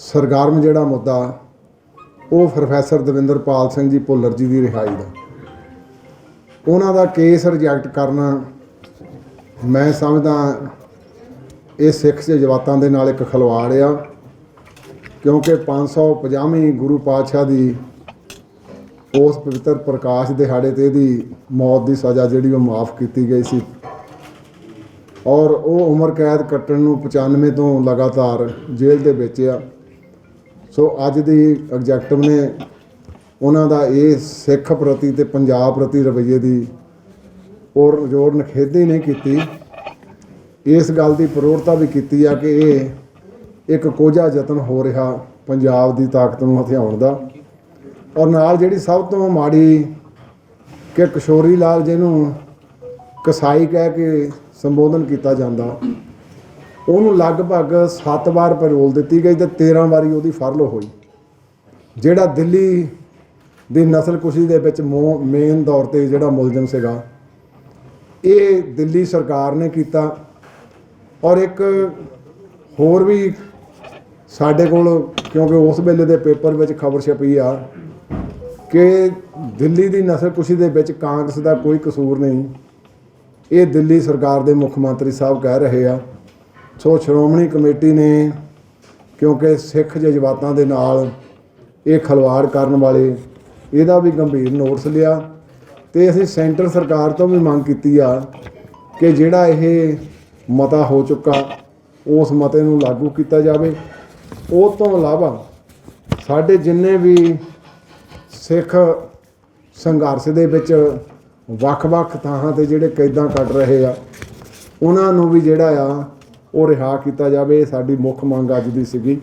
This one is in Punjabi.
ਸਰਗਰਮ ਜਿਹੜਾ ਮੁੱਦਾ, ਉਹ ਪ੍ਰੋਫੈਸਰ ਦਵਿੰਦਰਪਾਲ ਸਿੰਘ ਜੀ ਭੁੱਲਰ ਜੀ ਦੀ ਰਿਹਾਈ ਦਾ। ਉਹਨਾਂ ਦਾ ਕੇਸ ਰਿਜੈਕਟ ਕਰਨਾ ਮੈਂ ਸਮਝਦਾ ਇਹ ਸਿੱਖ ਜਜ਼ਬਾਤਾਂ ਦੇ ਨਾਲ ਇੱਕ ਖਲਵਾੜ ਆ, ਕਿਉਂਕਿ 550ਵੀਂ ਗੁਰੂ ਪਾਤਸ਼ਾਹ ਦੀ ਉਸ ਪਵਿੱਤਰ ਪ੍ਰਕਾਸ਼ ਦਿਹਾੜੇ ਤੇ ਇਹਦੀ ਮੌਤ ਦੀ ਸਜ਼ਾ ਜਿਹੜੀ ਉਹ ਮਾਫ ਕੀਤੀ ਗਈ ਸੀ। ਔਰ ਉਹ ਉਮਰ ਕੈਦ ਕੱਟਣ ਨੂੰ 95 ਤੋਂ ਲਗਾਤਾਰ ਜੇਲ੍ਹ ਦੇ ਵਿੱਚ ਆ। ਸੋ ਅੱਜ ਦੀ ਐਗਜ਼ੈਕਟਿਵ ਨੇ ਉਹਨਾਂ ਦਾ ਇਹ ਸਿੱਖ ਪ੍ਰਤੀ ਤੇ ਪੰਜਾਬ ਪ੍ਰਤੀ ਰਵੱਈਏ ਦੀ ਔਰ ਜੋਰ ਨਖੇਦੀ ਨਹੀਂ ਕੀਤੀ। ਇਸ ਗੱਲ ਦੀ ਪ੍ਰੋੜਤਾ ਵੀ ਕੀਤੀ ਆ ਕਿ ਇਹ ਇੱਕ ਕੋਝਾ ਯਤਨ ਹੋ ਰਿਹਾ ਪੰਜਾਬ ਦੀ ਤਾਕਤ ਨੂੰ ਹਥਿਆਉਣ ਦਾ। ਔਰ ਨਾਲ ਜਿਹੜੀ ਸਭ ਤੋਂ ਮਾੜੀ ਕਿ ਕਿਸ਼ੋਰੀ ਲਾਲ ਜਿਹਨੂੰ ਕਸਾਈ ਕਹਿ ਕੇ ਸੰਬੋਧਨ ਕੀਤਾ ਜਾਂਦਾ ਉਹਨੂੰ ਲਗਭਗ 7 ਵਾਰ ਪੈਰੋਲ ਦਿੱਤੀ ਗਈ ਤੇ 13 ਵਾਰੀ ਉਹਦੀ ਫਰਲ ਹੋਈ। ਜਿਹੜਾ ਦਿੱਲੀ ਦੀ ਨਸਲਕੁਸ਼ੀ ਦੇ ਵਿੱਚ ਮੇਨ ਤੌਰ ਤੇ ਜਿਹੜਾ ਮੁਲਜ਼ਮ ਸੀਗਾ, ਇਹ ਦਿੱਲੀ ਸਰਕਾਰ ਨੇ ਕੀਤਾ ਔਰ ਇੱਕ ਹੋਰ ਵੀ ਸਾਡੇ ਕੋਲ, ਕਿਉਂਕਿ ਉਸ ਵੇਲੇ ਦੇ ਪੇਪਰ ਵਿੱਚ ਖਬਰ ਛਪੀ ਆ, ਕਿ ਦਿੱਲੀ ਦੀ ਨਸਲਕੁਸ਼ੀ ਦੇ ਵਿੱਚ ਕਾਂਗਰਸ ਦਾ ਕੋਈ ਕਸੂਰ ਨਹੀਂ। ਇਹ ਦਿੱਲੀ ਸਰਕਾਰ ਦੇ ਮੁੱਖ ਮੰਤਰੀ ਸਾਹਿਬ ਕਹਿ ਰਹੇ ਆ। ਸੋ ਸ਼੍ਰੋਮਣੀ ਕਮੇਟੀ ਨੇ, ਕਿਉਂਕਿ ਸਿੱਖ ਜਜ਼ਬਾਤਾਂ ਦੇ ਨਾਲ ਇਹ ਖਲਵਾੜ ਕਰਨ ਵਾਲੇ, ਇਹਦਾ ਵੀ ਗੰਭੀਰ ਨੋਟਿਸ ਲਿਆ ਤੇ ਅਸੀਂ ਸੈਂਟਰ ਸਰਕਾਰ ਤੋਂ ਵੀ ਮੰਗ ਕੀਤੀ ਆ ਕਿ ਜਿਹੜਾ ਇਹ ਮਤਾ ਹੋ ਚੁੱਕਾ, ਉਸ ਮਤੇ ਨੂੰ ਲਾਗੂ ਕੀਤਾ ਜਾਵੇ। ਉਹ ਤੋਂ ਇਲਾਵਾ ਸਾਡੇ ਜਿੰਨੇ ਵੀ ਸਿੱਖ ਸੰਘਰਸ਼ ਦੇ ਵਿੱਚ ਵੱਖ-ਵੱਖ ਥਾਂ ਤੇ ਜਿਹੜੇ ਕੈਦਾਂ ਕੱਟ ਰਹੇ ਆ, ਉਹਨਾਂ ਨੂੰ ਵੀ ਜਿਹੜਾ ਆ ਉਹ ਰਿਹਾ ਕੀਤਾ ਜਾਵੇ ਇਹ ਸਾਡੀ ਮੁੱਖ ਮੰਗ ਅੱਜ ਦੀ ਸੀਗੀ।